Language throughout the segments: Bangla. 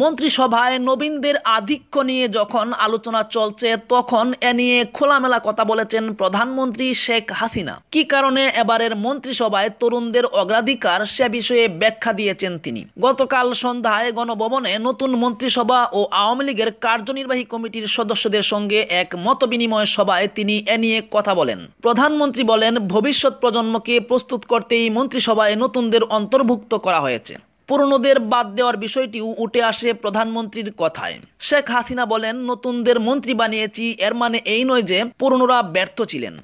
মন্ত্রিসভায় নবীনদের আধিক্য নিয়ে যখন আলোচনা চলছে, তখন এ নিয়ে খোলামেলা কথা বলেছেন প্রধানমন্ত্রী শেখ হাসিনা। কি কারণে এবারের মন্ত্রিসভায় তরুণদের অগ্রাধিকার সে বিষয়ে ব্যাখ্যা দিয়েছেন তিনি। গতকাল সন্ধ্যায় গণভবনে নতুন মন্ত্রিসভা ও আওয়ামী লীগের কার্যনির্বাহী কমিটির সদস্যদের সঙ্গে এক মতবিনিময় সভায় তিনি এ নিয়ে কথা বলেন। প্রধানমন্ত্রী বলেন, ভবিষ্যৎ প্রজন্মকে প্রস্তুত করতেই মন্ত্রিসভায় নতুনদের অন্তর্ভুক্ত করা হয়েছে। পুরনোদের বাদ দেওয়ার বিষয়টিও উঠে আসে প্রধানমন্ত্রীর কথায়। শেখ হাসিনা বলেন, নতুনদের মন্ত্রী বানিয়েছি, এর মানে এই নয় যে পুরনোরা ব্যর্থ ছিলেন।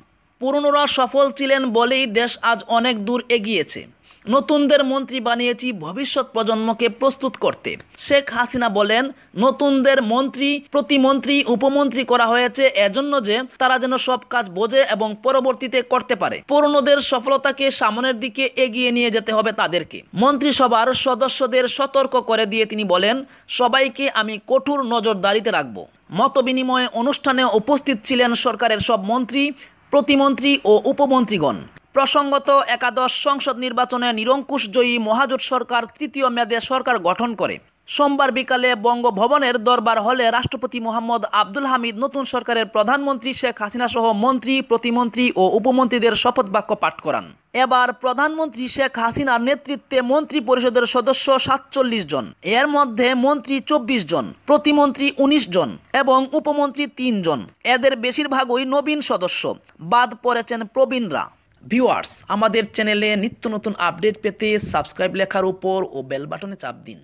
পুরনোরা সফল ছিলেন বলেই দেশ আজ অনেক দূর এগিয়েছে। নতুনদের মন্ত্রী বানিয়েছি ভবিষ্যৎ প্রজন্মকে প্রস্তুত করতে। শেখ হাসিনা বলেন, নতুনদের মন্ত্রী, প্রতিমন্ত্রী, উপমন্ত্রী করা হয়েছে এজন্য যে তারা যেন সব কাজ বোঝে এবং পরবর্তীতে করতে পারে। পুরনোদের সফলতাকে সামনের দিকে এগিয়ে নিয়ে যেতে হবে তাদেরকে। মন্ত্রিসভার সদস্যদের সতর্ক করে দিয়ে তিনি বলেন, সবাইকে আমি কঠোর নজরদারিতে রাখব। মত বিনিময় অনুষ্ঠানে উপস্থিত ছিলেন সরকারের সব মন্ত্রী, প্রতিমন্ত্রী ও উপমন্ত্রীগণ। প্রসঙ্গত একাদশ সংসদ নির্বাচনে নিরঙ্কুশ জয়ী মহাজোট সরকার তৃতীয় মেয়াদে সরকার গঠন করে। সোমবার বিকালে বঙ্গভবনের দরবার হলে রাষ্ট্রপতি মোহাম্মদ আব্দুল হামিদ, নতুন সরকারের প্রধানমন্ত্রী শেখ হাসিনা সহ মন্ত্রী, প্রতিমন্ত্রী ও উপমন্ত্রীদের শপথ বাক্য পাঠ করান। এবার প্রধানমন্ত্রী শেখ হাসিনার নেতৃত্বে মন্ত্রী পরিষদের সদস্য সাতচল্লিশ জন, এর মধ্যে মন্ত্রী চব্বিশ জন, প্রতিমন্ত্রী উনিশ জন এবং উপমন্ত্রী তিন জন। এদের বেশিরভাগই নবীন সদস্য। বাদ পড়েছেন প্রবীণরা। ভিউয়ার্স, আমাদের চ্যানেলে নিত্য নতুন আপডেট পেতে সাবস্ক্রাইব লেখার উপর ও বেল বাটনে চাপ দিন।